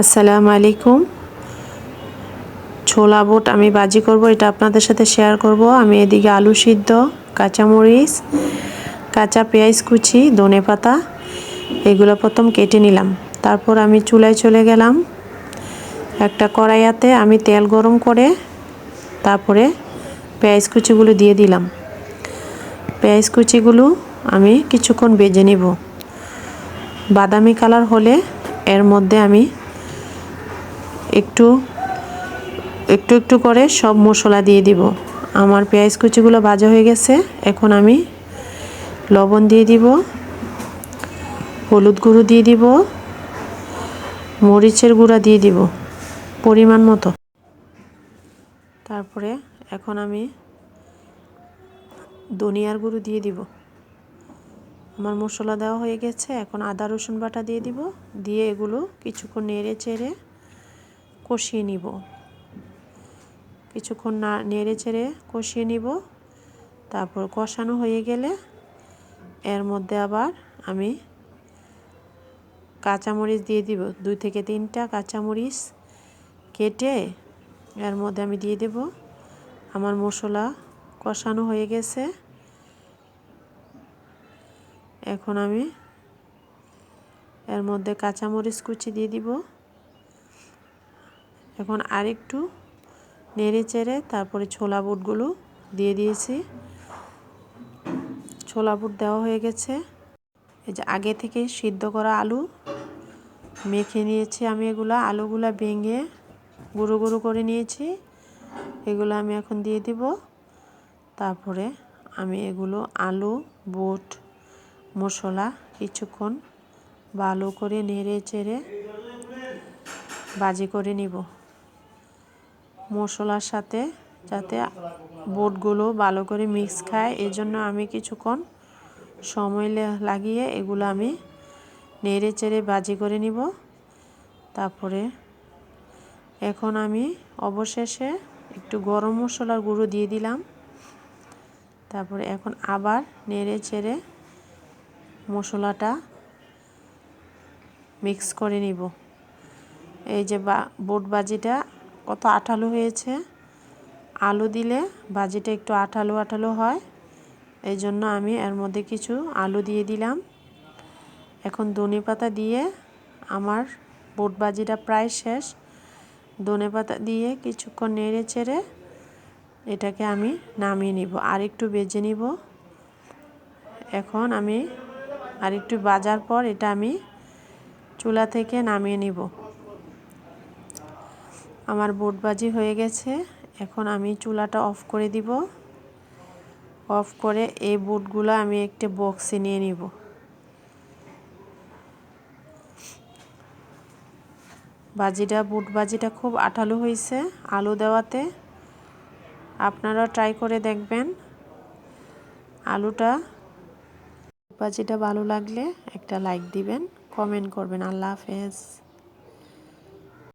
আসসালামু আলাইকুম। ছোলা বুট আমি বাজি করব, এটা আপনাদের সাথে শেয়ার করব। আমি এদিকে আলু সিদ্ধ, কাঁচামরিচ, কাঁচা পেঁয়াজ কুচি, ধনে পাতা, এগুলো প্রথম কেটে নিলাম। তারপর আমি চুলায় চলে গেলাম একটা কড়াইয়াতে। আমি তেল গরম করে তারপরে পেঁয়াজ কুচিগুলো দিয়ে দিলাম। পেঁয়াজ কুচিগুলো আমি কিছুক্ষণ বেজে নিব। বাদামি কালার হলে এর মধ্যে আমি একটু একটু একটু করে সব মশলা দিয়ে দিব। আমার পেঁয়াজ কুচিগুলো ভাজা হয়ে গেছে। এখন আমি লবণ দিয়ে দিব, হলুদ গুঁড়ো দিয়ে দিব, মরিচের গুঁড়া দিয়ে দিব, পরিমাণ মতো। তারপরে এখন আমি ধনিয়ার গুঁড়ো দিয়ে দিব। আমার মশলা দেওয়া হয়ে গেছে। এখন আদা রসুন বাটা দিয়ে দিব। দিয়ে এগুলো কিছুক্ষণ নেড়ে চেড়ে কষিয়ে নিব। কিছুক্ষণ না নেড়ে চেড়ে কষিয়ে নিব। তারপর কষানো হয়ে গেলে এর মধ্যে আবার আমি কাঁচামরিচ দিয়ে দিব। দুই থেকে তিনটা কাঁচামরিচ কেটে এর মধ্যে আমি দিয়ে দেব। আমার মশলা কষানো হয়ে গেছে। এখন আমি এর মধ্যে কাঁচামরিচ কুচি দিয়ে দিব। এখন আরেকটু নেড়ে চেড়ে তারপরে ছোলা বুটগুলো দিয়ে দিয়েছি। ছোলা বুট দেওয়া হয়ে গেছে। এই যে আগে থেকে সিদ্ধ করা আলু মেখে নিয়েছি আমি এগুলো। আলুগুলো ভেঙে গুঁড়ো গুঁড়ো করে নিয়েছি। এগুলো আমি এখন দিয়ে দিব। তারপরে আমি এগুলো আলু, বুট, মশলা কিছুক্ষণ ভালো করে নেড়ে চেড়ে বাজি করে নিব। মশলার সাথে যাতে বোটগুলো ভালো করে মিক্স খায়। এই জন্য আমি কিছুক্ষণ সময় লাগিয়ে এগুলো আমি নেড়ে চেড়ে বাজি করে নিব। তারপরে এখন আমি অবশেষে একটু গরম মশলার গুঁড়ো দিয়ে দিলাম। তারপরে এখন আবার নেড়ে চেড়ে মশলাটা মিক্স করে নিব। এই যে বা, বোট বাজিটা কত আঠালো হয়েছে? আলু দিলে ভাজিটা একটু আঠালো আঠালো হয়। এই জন্য আমি এর মধ্যে কিছু আলু দিয়ে দিলাম। এখন ধনে পাতা দিয়ে আমার বোট ভাজিটা প্রায় শেষ। ধনে পাতা দিয়ে কিছুক্ষণ নেড়ে চেড়ে এটাকে আমি নামিয়ে নিব। আর একটু বেজে নিব। এখন আমি আর একটু বাজার পর এটা আমি চুলা থেকে নামিয়ে নিব। আমার বোটবাজি হয়ে গেছে। এখন আমি চুলাটা অফ করে দিব। অফ করে এই বুটগুলো আমি একটি বক্সে নিয়ে নিব। বাজিটা বুট বাজিটা খুব আঠালো হয়েছে আলু দেওয়াতে। আপনারা ট্রাই করে দেখবেন আলুটা। বাজিটা ভালো লাগলে একটা লাইক দিবেন, কমেন্ট করবেন। আল্লাহ হাফেজ।